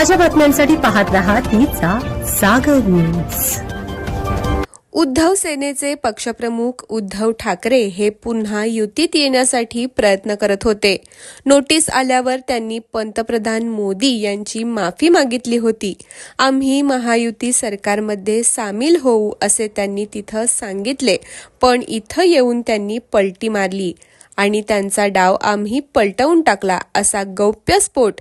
ताज्या बातम्यांसाठी पाहत रहा तिचा सागर न्यूज उद्धव सेनेचे पक्षप्रमुख उद्धव ठाकरे हे पुन्हा युतीत येण्यासाठी प्रयत्न करत होते. नोटीस आल्यावर त्यांनी पंतप्रधान मोदी यांची माफी मागितली होती. आम्ही महायुती सरकारमध्ये सामील होऊ असे त्यांनी तिथं सांगितले पण इथं येऊन त्यांनी पलटी मारली आणि त्यांचा डाव आम्ही पलटवून टाकला असा गौप्यस्फोट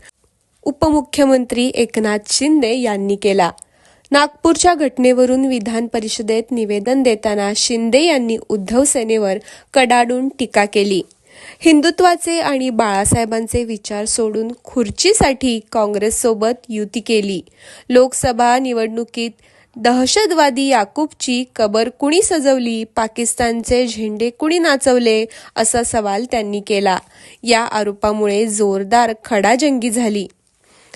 उपमुख्यमंत्री एकनाथ शिंदे यांनी केला. नागपूरच्या घटनेवरून विधान परिषदेत निवेदन देताना शिंदे यांनी उद्धव सेनेवर कडाडून टीका केली. हिंदुत्वाचे आणि बाळासाहेबांचे विचार सोडून खुर्चीसाठी काँग्रेससोबत युती केली. लोकसभा निवडणुकीत दहशतवादी याकूबची कबर कुणी सजवली पाकिस्तानचे झेंडे कुणी नाचवले असा सवाल त्यांनी केला. या आरोपामुळे जोरदार खडाजंगी झाली.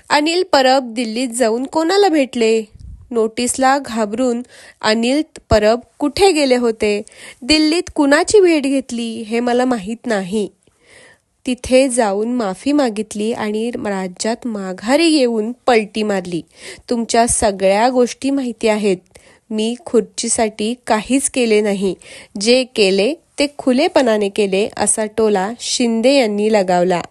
अनिल परब दिल्लीत जाऊन कोणाला भेटले? नोटीसला घाबरून अनिल परब कुठे गेले होते? दिल्लीत कुणाची भेट घेतली हे मला माहीत नाही. तिथे जाऊन माफी मागितली आणि राज्यात माघारी येऊन पलटी मारली. तुमच्या सगळ्या गोष्टी माहिती आहेत. मी खुर्चीसाठी काहीच केले नाही. जे केले ते खुलेपणाने केले असा टोला शिंदे यांनी लगावला.